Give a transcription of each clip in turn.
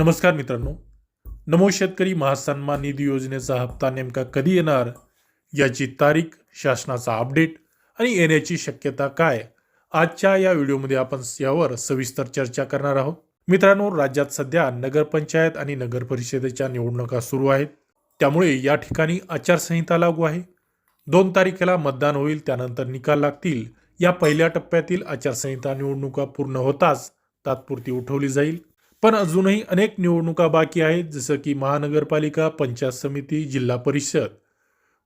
नमस्कार मित्रांनो. नमो शेतकरी महासन्मान निधी योजनेचा हप्ता नेमका कधी येणार? याची तारीख शासनाचा अपडेट आणि येण्याची शक्यता काय? आजच्या या व्हिडिओमध्ये आपण यावर सविस्तर चर्चा करणार आहोत. मित्रांनो राज्यात सध्या नगरपंचायत आणि नगर परिषदेच्या निवडणुका सुरू आहेत. त्यामुळे या ठिकाणी आचारसंहिता लागू आहे. दोन तारखेला मतदान होईल त्यानंतर निकाल लागतील. या पहिल्या टप्प्यातील आचारसंहिता निवडणुका पूर्ण होताच तात्पुरती उठवली जाईल. पण अजूनही अनेक निवडणुका बाकी आहेत जसं की महानगरपालिका पंचायत समिती जिल्हा परिषद.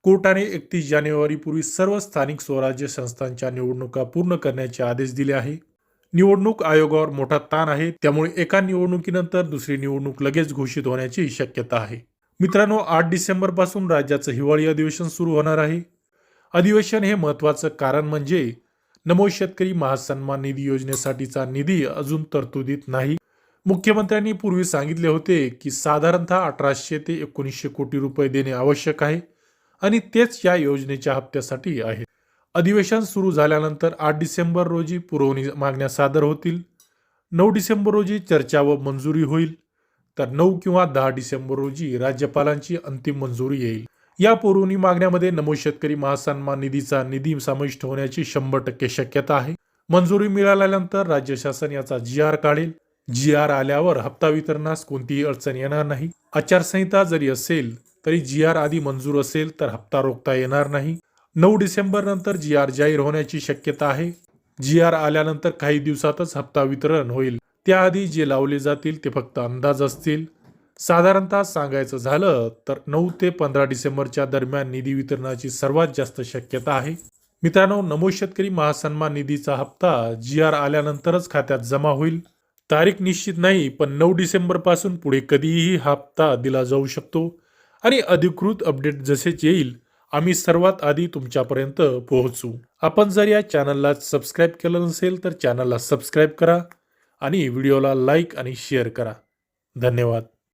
कोर्टाने एकतीस जानेवारीपूर्वी सर्व स्थानिक स्वराज्य संस्थांच्या निवडणुका पूर्ण करण्याचे आदेश दिले आहे. निवडणूक आयोगावर मोठा ताण आहे त्यामुळे एका निवडणुकीनंतर दुसरी निवडणूक लगेच घोषित होण्याची शक्यता आहे. मित्रांनो आठ डिसेंबरपासून राज्याचं हिवाळी अधिवेशन सुरू होणार आहे. अधिवेशन हे महत्वाचं कारण म्हणजे नमो शेतकरी महासन्मान निधी योजनेसाठीचा निधी अजून तरतुदीत नाही. मुख्यमंत्र्यांनी पूर्वी सांगितले होते की साधारणतः अठराशे ते एकोणीसशे कोटी रुपये देणे आवश्यक आहे आणि तेच या योजनेच्या हप्त्यासाठी आहे. अधिवेशन सुरू झाल्यानंतर आठ डिसेंबर रोजी पुरवणी मागण्या सादर होतील. नऊ डिसेंबर रोजी चर्चा व मंजुरी होईल. तर नऊ किंवा दहा डिसेंबर रोजी राज्यपालांची अंतिम मंजुरी येईल. या पुरवणी मागण्यामध्ये नमो शेतकरी महासन्मान निधीचा निधी समाविष्ट होण्याची शंभर टक्के शक्यता आहे. मंजुरी मिळाल्यानंतर राज्य शासन याचा जी आर काढेल. जी आर आल्यावर हप्ता वितरणास कोणतीही अडचण येणार नाही. आचारसंहिता जरी असेल तरी जी आर आधी मंजूर असेल तर हप्ता रोखता येणार नाही. नऊ डिसेंबर नंतर जी आर जाहीर होण्याची शक्यता आहे. जी आर आल्यानंतर काही दिवसातच हप्ता वितरण होईल. त्याआधी जे लावले जातील ते फक्त अंदाज असतील. साधारणतः सांगायचं झालं तर नऊ ते पंधरा डिसेंबरच्या दरम्यान निधी वितरणाची सर्वात जास्त शक्यता आहे. मित्रांनो नमो शेतकरी महासन्मान निधीचा हप्ता जी आर आल्यानंतरच खात्यात जमा होईल. तारीख निश्चित नाही पण नऊ डिसेंबरपासून पुढे कधीही हा हप्ता दिला जाऊ शकतो. आणि अधिकृत अपडेट जसेच येईल आम्ही सर्वात आधी तुमच्यापर्यंत पोहोचू. आपण जर या चॅनलला सबस्क्राईब केलं नसेल तर चॅनलला सबस्क्राईब करा आणि व्हिडिओला लाईक आणि शेअर करा. धन्यवाद.